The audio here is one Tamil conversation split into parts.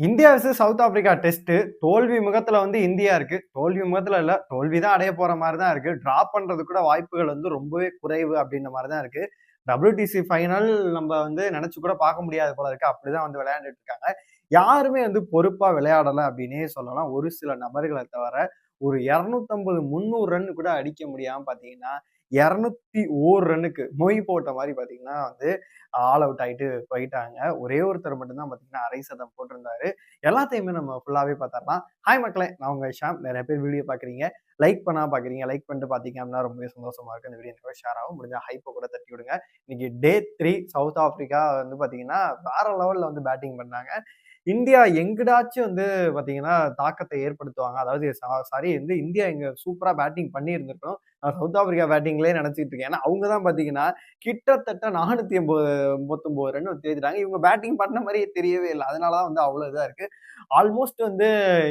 India vs South Africa test தோல்வி முகத்துல வந்து இந்தியா இருக்கு. தோல்வி முகத்துல இல்ல தோல்வி தான் அடைய போற மாதிரி தான் இருக்கு. ட்ரா பண்றது கூட வாய்ப்புகள் வந்து ரொம்பவே குறைவு அப்படின்ற மாதிரி தான் இருக்கு டபிள்யூடிசி ஃபைனல் நம்ம வந்து நினைச்சு கூட பார்க்க முடியாது போல இருக்கு. அப்படிதான் வந்து விளையாண்டுட்டு இருக்காங்க. யாருமே வந்து பொறுப்பா விளையாடலை அப்படின்னே சொல்லலாம். ஒரு சில நபர்களை தவிர ஒரு இரநூத்தம்பது முந்நூறு ரன் கூட அடிக்க முடியாம பாத்தீங்கன்னா இரநூத்தி ஓர் ரன்னுக்கு மொய் போட்ட மாதிரி பார்த்தீங்கன்னா வந்து ஆல் அவுட் ஆகிட்டு போயிட்டாங்க. ஒரே ஒருத்தர் மட்டும்தான் பார்த்தீங்கன்னா அரை சதம் போட்டிருந்தாரு. எல்லாத்தையுமே நம்ம ஃபுல்லாகவே பார்த்தரலாம் ஹாய் மக்களே நான் உங்கள் ஷாம். நிறைய பேர் வீடியோ பார்க்குறீங்க. லைக் பண்ணா பார்க்குறீங்க. லைக் பண்ணிட்டு பார்த்தீங்க அப்படின்னா ரொம்பவே சந்தோஷமா இருக்கும் இந்த வீடியோ எனக்கு ஷேர் ஆகும். முடிஞ்சால் ஹைப்பை கூட தட்டி விடுங்க. இன்னைக்கு டே த்ரீ சவுத் ஆஃப்ரிக்கா வந்து பார்த்தீங்கன்னா வேற லெவலில் வந்து பேட்டிங் பண்ணாங்க. இந்தியா எங்கடாச்சும் வந்து பார்த்தீங்கன்னா தாக்கத்தை ஏற்படுத்துவாங்க. அதாவது சாரி வந்து இந்தியா இங்கே சூப்பராக பேட்டிங் பண்ணியிருந்திருக்கணும். சவுத் ஆப்பிரிக்கா பேட்டிங்லேயே நினைச்சிட்டு இருக்கேன். ஏன்னா அவங்க தான் பார்த்தீங்கன்னா கிட்டத்தட்ட நானூற்றி எண்பது முப்பத்தொன்பது ரன் தெரிஞ்சிட்டாங்க இவங்க பேட்டிங் பண்ண மாதிரியே தெரியவே இல்லை. அதனாலதான் வந்து அவ்வளோ இதாக இருக்குது ஆல்மோஸ்ட் வந்து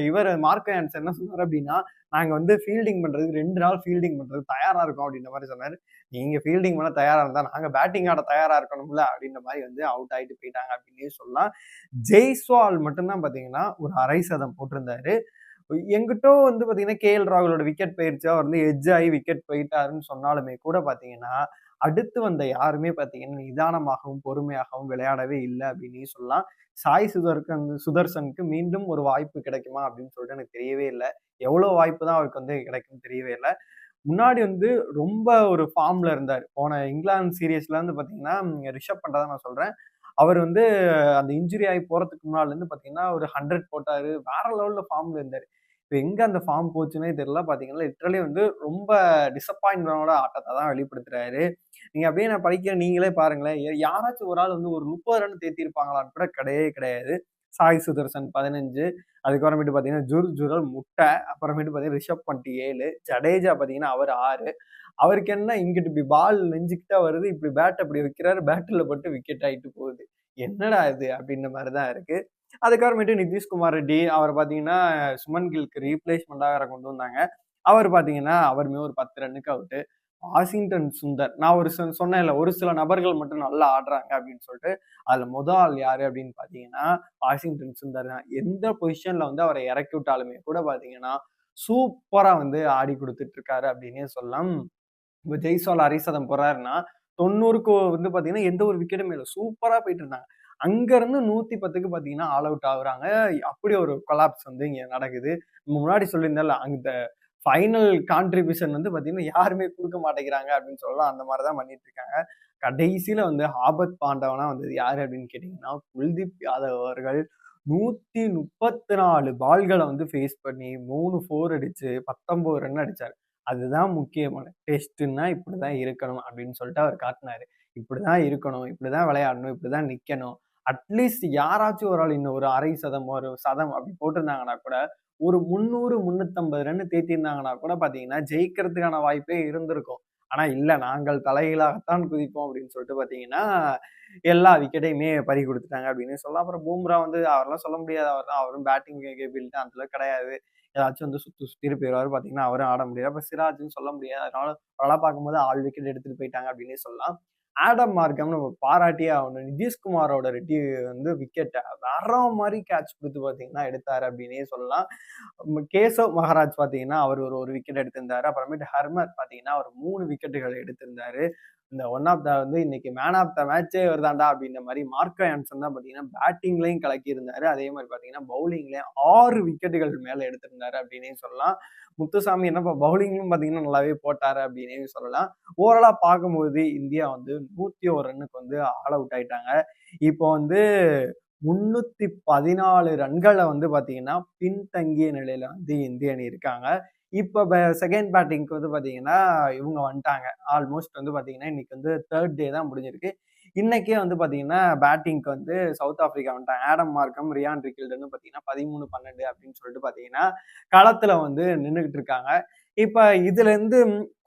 இவர் மார்க் ஆன்சர் என்ன சொன்னார் அப்படின்னா நாங்கள் வந்து ஃபீல்டிங் பண்ணுறது ரெண்டு நாள் ஃபீல்டிங் பண்ணுறது தயாராக இருக்கோம் அப்படின்ற மாதிரி சொன்னார். நீங்கள் ஃபீல்டிங் பண்ண தயாராக இருந்தால் நாங்கள் பேட்டிங் ஆட தயாராக இருக்கணும்ல அப்படின்ற மாதிரி வந்து அவுட் ஆகிட்டு போயிட்டாங்க அப்படின்னு சொல்லலாம். ஜெய்ஸ்வால் மட்டும்தான் பார்த்தீங்கன்னா ஒரு அரை சதம் போட்டிருந்தாரு. எங்கிட்டோ வந்து பார்த்தீங்கன்னா கே. எல். ராகுலோட விக்கெட் போயிடுச்சு அவர் வந்து எஜ் ஆகி விக்கெட் போயிட்டாருன்னு சொன்னாலுமே கூட பார்த்தீங்கன்னா அடுத்து வந்த யாருமே பார்த்தீங்கன்னா நிதானமாகவும் பொறுமையாகவும் விளையாடவே இல்லை அப்படின்னு சொல்லலாம். சாய் சுதர்கன் சுதர்சனுக்கு மீண்டும் ஒரு வாய்ப்பு கிடைக்குமா அப்படின்னு சொல்லிட்டு எனக்கு தெரியவே இல்லை. எவ்வளோ வாய்ப்பு தான் அவருக்கு வந்து கிடைக்கும் தெரியவே இல்லை. முன்னாடி வந்து ரொம்ப ஒரு ஃபார்ம்ல இருந்தார். போன இங்கிலாந்து சீரியஸ்ல வந்து பார்த்தீங்கன்னா ரிஷப் பண்றதா நான் சொல்கிறேன் அவர் வந்து அந்த இன்ஜுரி ஆகி போகிறதுக்கு முன்னாலேருந்து இருந்து ஒரு ஹண்ட்ரட் போட்டார். வேற லெவலில் ஃபார்மில் இருந்தார். இப்போ எங்கே அந்த ஃபார்ம் போச்சுன்னே தெரியல. பார்த்தீங்கன்னா லிட்ரலி வந்து ரொம்ப டிசப்பாயின்மெண்டோட ஆட்டத்தை தான் வெளிப்படுத்துறாரு. நீங்கள் அப்படியே நான் படிக்கிற நீங்களே பாருங்களேன். யாராச்சும் ஒரு ஆள் வந்து ஒரு முப்பது ரன் தேத்திருப்பாங்களான்னு கூட கிடையவே கிடையாது. சாய் சுதர்சன் பதினஞ்சு அதுக்கப்புறமேட்டு பார்த்தீங்கன்னா ஜுர் ஜுரல் முட்டை அப்புறமேட்டு பார்த்தீங்கன்னா ரிஷப் பண்டி ஏழு ஜடேஜா பார்த்தீங்கன்னா அவர் ஆறு. அவருக்கு என்ன இங்கிட்டு இப்படி பால் நெஞ்சுக்கிட்டா வருது இப்படி பேட் அப்படி வைக்கிறாரு பேட்டில் போட்டு விக்கெட் ஆகிட்டு போகுது. என்னடா இது அப்படின்ற மாதிரி தான் இருக்கு. அதுக்கப்புறமேட்டு நிதிஷ்குமார் ரெட்டி அவர் பார்த்தீங்கன்னா சுமன் கில்க்கு ரீப்ளேஸ்மெண்ட்டாக கொண்டு வந்தாங்க. அவர் பார்த்தீங்கன்னா அவருமே ஒரு பத்து ரன்னுக்கு அவுட்டு வாஷிங்டன் சுந்தர். நான் ஒரு சொன்னேன்ல ஒரு சில நபர்கள் மட்டும் நல்லா ஆடுறாங்க அப்படின்னு சொல்லிட்டு அதுல முதல் ஆள் யாரு அப்படின்னு பாத்தீங்கன்னா வாஷிங்டன் சுந்தர் தான். எந்த பொசிஷன்ல வந்து அவரை இறக்கி விட்டாலுமே கூட பாத்தீங்கன்னா சூப்பரா வந்து ஆடி கொடுத்துட்டு இருக்காரு அப்படின்னே சொல்லலாம். இப்போ ஜெய்சோல் அரிசதம் போறாருன்னா தொண்ணூறுக்கு வந்து பாத்தீங்கன்னா எந்த ஒரு விக்கெட்டும் இல்லை. சூப்பரா போயிட்டு இருந்தாங்க. அங்க இருந்து நூத்தி பத்துக்கு பாத்தீங்கன்னா ஆல் அவுட் ஆகுறாங்க. அப்படி ஒரு கொலாப்ஸ் வந்து இங்க நடக்குது. முன்னாடி சொல்லியிருந்தால அந்த ஃபைனல் கான்ட்ரிபியூஷன் வந்து பார்த்தீங்கன்னா யாருமே கொடுக்க மாட்டேங்கிறாங்க அப்படின்னு சொல்லலாம். அந்த மாதிரி தான் பண்ணிட்டு இருக்காங்க கடைசியில் வந்து ஆபத் பாண்டவனா வந்தது யாரு அப்படின்னு கேட்டிங்கன்னா குல்தீப் யாதவ் அவர்கள் நூற்றி முப்பத்தி நாலு பால்களை வந்து ஃபேஸ் பண்ணி மூணு ஃபோர் அடிச்சு பத்தொம்போது ரன் அடித்தார் அதுதான் முக்கியமான டெஸ்ட்டுன்னா இப்படி தான் இருக்கணும் அப்படின்னு சொல்லிட்டு அவர் காட்டினாரு. இப்படி தான் இருக்கணும் இப்படி தான் விளையாடணும் இப்படி தான் நிற்கணும் அட்லீஸ்ட் யாராச்சும் ஒரு ஆள் இன்னும் ஒரு அரை சதம் ஒரு சதம் அப்படி போட்டிருந்தாங்கன்னா கூட ஒரு முந்நூறு முந்நூற்றம்பது ரன் தேத்திருந்தாங்கன்னா கூட பார்த்தீங்கன்னா ஜெயிக்கிறதுக்கான வாய்ப்பே இருந்திருக்கும். ஆனால் இல்லை நாங்கள் தலைகளாகத்தான் குதிப்போம் அப்படின்னு சொல்லிட்டு பார்த்தீங்கன்னா எல்லா விக்கெட்டையுமே பறி கொடுத்துட்டாங்க அப்படின்னு சொல்லலாம். அப்புறம் பூம்ரா வந்து அவரெல்லாம் சொல்ல முடியாது. அவர் தான் அவரும் பேட்டிங் கேபிலிட்டி அந்த கிடையாது. ஏதாச்சும் வந்து சுற்றி சுற்றி போயிடுவார் பார்த்தீங்கன்னா அவரும் ஆட முடியாது. அப்போ சிராஜ்னு சொல்ல முடியாது. அதனால அவளாக பார்க்கும்போது ஆள் விக்கெட் எடுத்துகிட்டு போயிட்டாங்க அப்படின்னு சொல்லலாம். ஆடம் மார்க்கம் நம்ம பாராட்டியே ஆகணும். நிதிஷ்குமாரோட ரெட்டி வந்து விக்கெட்டை வேற மாதிரி கேட்ச் கொடுத்து பார்த்தீங்கன்னா எடுத்தாரு அப்படின்னே சொல்லலாம். கேசவ் மகாராஜ் பார்த்தீங்கன்னா அவர் ஒரு ஒரு விக்கெட் எடுத்திருந்தாரு. அப்புறமேட்டு ஹர்மத் பார்த்தீங்கன்னா அவர் மூணு விக்கெட்டுகள் எடுத்திருந்தாரு. இந்த ஒன் ஆஃப் த வந்து இன்னைக்கு மேன் ஆஃப் த மேட்சே வருதாண்டா அப்படின்ற மாதிரி மார்க்கோ ஆன்சன் தான் பார்த்தீங்கன்னா பேட்டிங்லையும் கலக்கியிருந்தாரு. அதே மாதிரி பார்த்தீங்கன்னா பவுலிங்லேயும் ஆறு விக்கெட்டுகள் மேலே எடுத்திருந்தாரு அப்படின்னே சொல்லலாம். முத்துசாமி என்னப்பா பவுலிங்லும் பார்த்தீங்கன்னா நல்லாவே போட்டாரு அப்படின்னே சொல்லலாம். ஓவராலாக பார்க்கும்போது இந்தியா வந்து நூற்றி ஒரு ரன்னுக்கு வந்து ஆல் அவுட் ஆயிட்டாங்க. இப்போ வந்து முன்னூத்தி பதினாலு ரன்களை வந்து பார்த்தீங்கன்னா பின்தங்கிய நிலையில வந்து இந்திய அணி இருக்காங்க. இப்போ செகண்ட் பேட்டிங்க்கு வந்து பார்த்தீங்கன்னா இவங்க வந்துட்டாங்க. ஆல்மோஸ்ட் வந்து பார்த்தீங்கன்னா இன்னைக்கு வந்து தேர்ட் டே தான் முடிஞ்சிருக்கு. இன்னைக்கே வந்து பார்த்தீங்கன்னா பேட்டிங்க்கு வந்து சவுத் ஆஃப்ரிக்கா வந்துட்டாங்க. ஆடம் மார்க்கம் ரியான் ரிகில்டுன்னு பார்த்தீங்கன்னா பதிமூணு பன்னெண்டு அப்படின்னு சொல்லிட்டு பார்த்தீங்கன்னா களத்தில் வந்து நின்றுக்கிட்டு இருக்காங்க. இப்போ இதுலேருந்து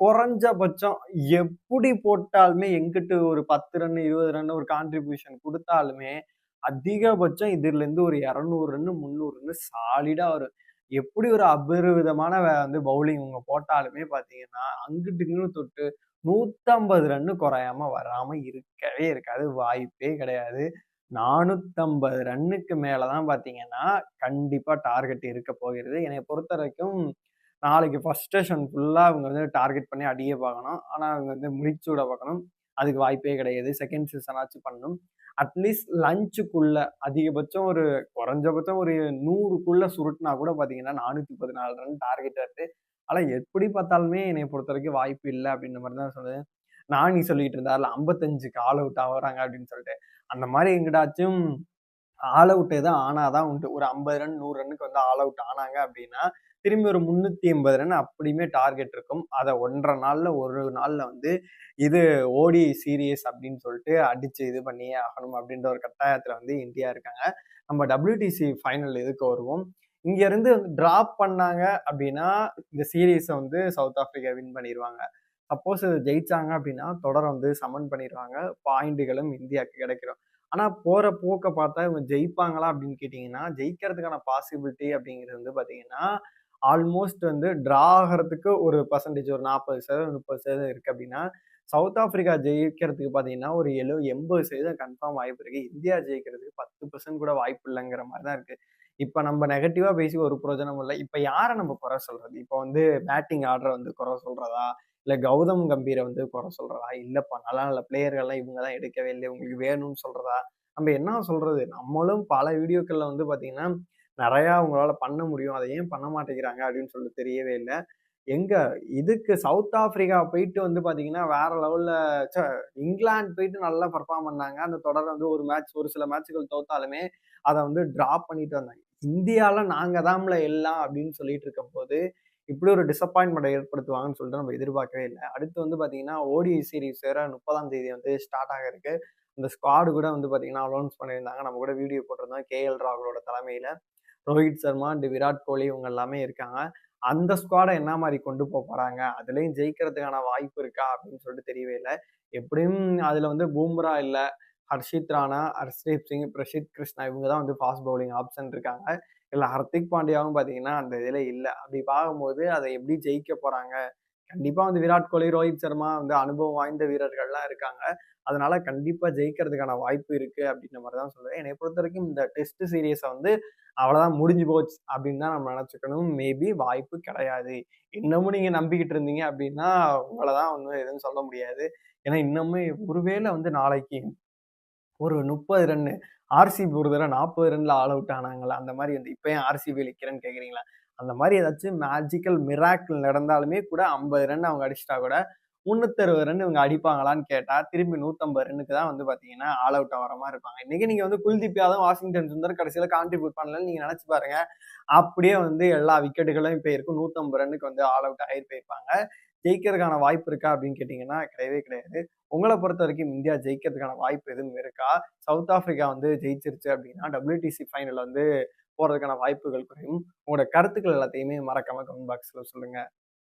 குறைஞ்சபட்சம் எப்படி போட்டாலுமே எங்கிட்டு ஒரு பத்து ரன் இருபது ரன் ஒரு கான்ட்ரிபியூஷன் கொடுத்தாலுமே அதிகபட்சம் இதுல இருந்து ஒரு இரநூறு ரன்னு முந்நூறு ரன் சாலிடா வரும் எப்படி ஒரு அபரிவிதமான வந்து பவுலிங் இவங்க போட்டாலுமே பார்த்தீங்கன்னா அங்கிட்டுக்குன்னு தொட்டு நூற்றம்பது ரன்னு குறையாம வராம இருக்கவே இருக்காது. வாய்ப்பே கிடையாது. நானூத்தம்பது ரன்னுக்கு மேலதான் பாத்தீங்கன்னா கண்டிப்பா டார்கெட் இருக்க போகிறது. என்னை பொறுத்த வரைக்கும் நாளைக்கு ஃபர்ஸ்ட் ஸ்டேஷன் ஃபுல்லா அவங்க வந்து டார்கெட் பண்ணி அடிய பார்க்கணும். ஆனா அவங்க வந்து முடிச்சு விட பார்க்கணும். அதுக்கு வாய்ப்பே கிடையாது. செகண்ட் சீசனாச்சும் பண்ணணும் அட்லீஸ்ட் லஞ்சுக்குள்ள அதிகபட்சம் ஒரு குறைஞ்சபட்சம் ஒரு நூறுக்குள்ள சுருட்டினா கூட பாத்தீங்கன்னா நானூத்தி பதினாலு ரன் டார்கெட் வருது ஆனா எப்படி பார்த்தாலுமே என்னை பொறுத்த வரைக்கும் வாய்ப்பு இல்லை அப்படின்ற மாதிரி தான் சொல்லுது நானி சொல்லிட்டு இருந்தார்ல ஐம்பத்தஞ்சுக்கு ஆல் அவுட் ஆகுறாங்க அப்படின்னு சொல்லிட்டு. அந்த மாதிரி எங்கடாச்சும் ஆல் அவுட்டே தான் ஆனாதான் உண்டு. ஒரு ஐம்பது ரன் நூறு ரன்னுக்கு வந்து ஆல் அவுட் ஆனாங்க அப்படின்னா திரும்பி ஒரு முந்நூற்றி எண்பது ரன் அப்படியுமே டார்கெட் இருக்கும். அதை ஒன்றரை நாளில் ஒரு நாளில் வந்து இது ஓடி சீரியஸ் அப்படின்னு சொல்லிட்டு அடித்து இது பண்ணியே ஆகணும் அப்படின்ற ஒரு கட்டாயத்தில் வந்து இந்தியா இருக்காங்க. நம்ம டபிள்யூடிசி ஃபைனல் இதுக்கு வருவோம்? இங்கேருந்து வந்து ட்ராப் பண்ணாங்க அப்படின்னா இந்த சீரீஸை வந்து சவுத் ஆஃப்ரிக்கா வின் பண்ணிடுவாங்க சப்போஸ் இது ஜெயிச்சாங்க அப்படின்னா தொடரை வந்து சமன் பண்ணிடுவாங்க பாயிண்ட்டுகளும் இந்தியாவுக்கு கிடைக்கிறோம் ஆனால் போகிற போக்கை பார்த்தா இவங்க ஜெயிப்பாங்களா அப்படின்னு கேட்டிங்கன்னா ஜெயிக்கிறதுக்கான பாசிபிலிட்டி அப்படிங்கிறது வந்து பார்த்தீங்கன்னா ஆல்மோஸ்ட் வந்து ட்ரா ஆகிறதுக்கு ஒரு பர்சன்டேஜ் ஒரு நாற்பது சதவீதம் முப்பது சதவீதம் இருக்குது அப்படின்னா சவுத் ஆஃப்ரிக்கா ஜெயிக்கிறதுக்கு பார்த்தீங்கன்னா ஒரு எழு எண்பது சதவீதம் கன்ஃபார்ம் வாய்ப்பு இருக்குது இந்தியா ஜெயிக்கிறதுக்கு பத்து பர்சன்ட் கூட வாய்ப்பு இல்லைங்கிற மாதிரி தான் இருக்குது இப்போ நம்ம நெகட்டிவாக பேசி ஒரு பிரயோஜனமும் இல்லை. இப்போ யாரை நம்ம குறை சொல்கிறது இப்போ வந்து பேட்டிங் ஆர்டரை வந்து குறை சொல்கிறதா இல்லை கௌதம் கம்பீரை வந்து குறை சொல்கிறதா இல்லைப்பா நல்லா நல்ல பிளேயர்கள்லாம் இவங்க தான் எடுக்கவே இல்லை உங்களுக்கு வேணும்னு சொல்கிறதா நம்ம என்ன சொல்கிறது நம்மளும் பல வீடியோக்களில் வந்து பார்த்திங்கன்னா நிறையா அவங்களால பண்ண முடியும். அதை ஏன் பண்ண மாட்டேங்கிறாங்க அப்படின்னு சொல்லிட்டு தெரியவே இல்லை. எங்க இதுக்கு சவுத் ஆப்பிரிக்கா போயிட்டு வந்து பாத்தீங்கன்னா வேற லெவல்ல இங்கிலாந்து போயிட்டு நல்லா பர்ஃபார்ம் பண்ணாங்க. அந்த தொடர் வந்து ஒரு மேட்ச் ஒரு சில மேட்சுகள் தோத்தாலுமே அதை வந்து டிராப் பண்ணிட்டு வந்தாங்க. இந்தியால நாங்க தான்ல எல்லாம் அப்படின்னு சொல்லிட்டு இருக்கும் போது இப்படி ஒரு டிசப்பாயின்மெண்ட் ஏற்படுத்துவாங்கன்னு சொல்லிட்டு நம்ம எதிர்பார்க்கவே இல்லை. அடுத்து வந்து பாத்தீங்கன்னா ஓடி சீரீஸ் வேற முப்பதாம் தேதி வந்து ஸ்டார்ட் ஆக இருக்கு. அந்த ஸ்குவாடு கூட வந்து பாத்தீங்கன்னா அலௌன்ஸ் பண்ணியிருந்தாங்க. நம்ம கூட வீடியோ போட்டிருந்தோம். கே எல் ராகுலோட தலைமையில. ரோஹித் சர்மா அண்ட் விராட் கோலி இவங்க எல்லாமே இருக்காங்க. அந்த ஸ்குவாடை என்ன மாதிரி கொண்டு போக போறாங்க? அதுலயும் ஜெயிக்கிறதுக்கான வாய்ப்பு இருக்கா? அப்படின்னு சொல்லிட்டு தெரியவே இல்லை. எப்படியும் அதுல வந்து பூம்ரா இல்லை ஹர்ஷித் ராணா ஹர்ஷ்தீப் சிங் பிரசித் கிருஷ்ணா இவங்க தான் வந்து ஃபாஸ்ட் பவுலிங் ஆப்ஷன் இருக்காங்க. இல்லை ஹர்திக் பாண்டியாவும் பார்த்தீங்கன்னா அந்த இதில் இல்லை. அப்படி பார்க்கும்போது அதை எப்படி ஜெயிக்க போகிறாங்க கண்டிப்பா வந்து விராட் கோலி ரோஹித் சர்மா வந்து அனுபவம் வாய்ந்த வீரர்கள்லாம் இருக்காங்க. அதனால கண்டிப்பா ஜெயிக்கிறதுக்கான வாய்ப்பு இருக்கு அப்படின்ற மாதிரி தான் சொல்லுவேன் என்னை பொறுத்த வரைக்கும் இந்த டெஸ்ட் சீரியஸை வந்து அவ்வளோதான் முடிஞ்சு போச்சு அப்படின்னு தான் நம்ம நினச்சிக்கணும். மேபி வாய்ப்பு கிடையாது. இன்னமும் நீங்கள் நம்பிக்கிட்டு இருந்தீங்க அப்படின்னா உங்களை தான் ஒன்றும் எதுவும் சொல்ல முடியாது. ஏன்னா இன்னமும் ஒருவேளை வந்து நாளைக்கு ஒரு முப்பது ரன்னு ஆர்சிபி ஒரு தடவை நாற்பது ரன்ல ஆல் அவுட் ஆனாங்களா? அந்த மாதிரி வந்து இப்போ ஏன் ஆர்சிபி இழிக்கிறேன்னு கேட்குறீங்களா அந்த மாதிரி ஏதாச்சும் மேஜிக்கல் மிராக்கிள் நடந்தாலுமே கூட ஐம்பது ரன் அவங்க அடிச்சிட்டா கூட முன்னூத்தறுபது ரன் இவங்க அடிப்பாங்களான்னு கேட்டால் திரும்பி நூற்றம்பது ரன்னுக்கு தான் வந்து பார்த்தீங்கன்னா ஆல் அவுட் ஆகிற மாதிரி இருப்பாங்க. இன்றைக்கி நீங்கள் வந்து குல்தீப் யாதவ் வாஷிங்டன் சுந்தர் கடைசியில் கான்ட்ரிபியூட் பண்ணலன்னு நீங்கள் நினச்சி பாருங்க. அப்படியே வந்து எல்லா விக்கெட்டுகளும் போயிருக்கும் நூற்றம்பது ரன்னுக்கு வந்து ஆல் அவுட் ஆகி போயிருப்பாங்க. ஜெயிக்கிறதுக்கான வாய்ப்பு இருக்கா அப்படின்னு கேட்டிங்கன்னா கிடையவே கிடையாது. உங்களை பொறுத்த வரைக்கும் இந்தியா ஜெயிக்கிறதுக்கான வாய்ப்பு எதுவும் இருக்கா? சவுத் ஆஃப்ரிக்கா வந்து ஜெயிச்சிருச்சு அப்படின்னா டபிள்யூடிசி ஃபைனல் வந்து போகிறதுக்கான வாய்ப்புகள் குறையும். உங்களோட கருத்துக்கள் எல்லாத்தையுமே மறக்காம கமெண்ட் பாக்ஸில் சொல்லுங்கள்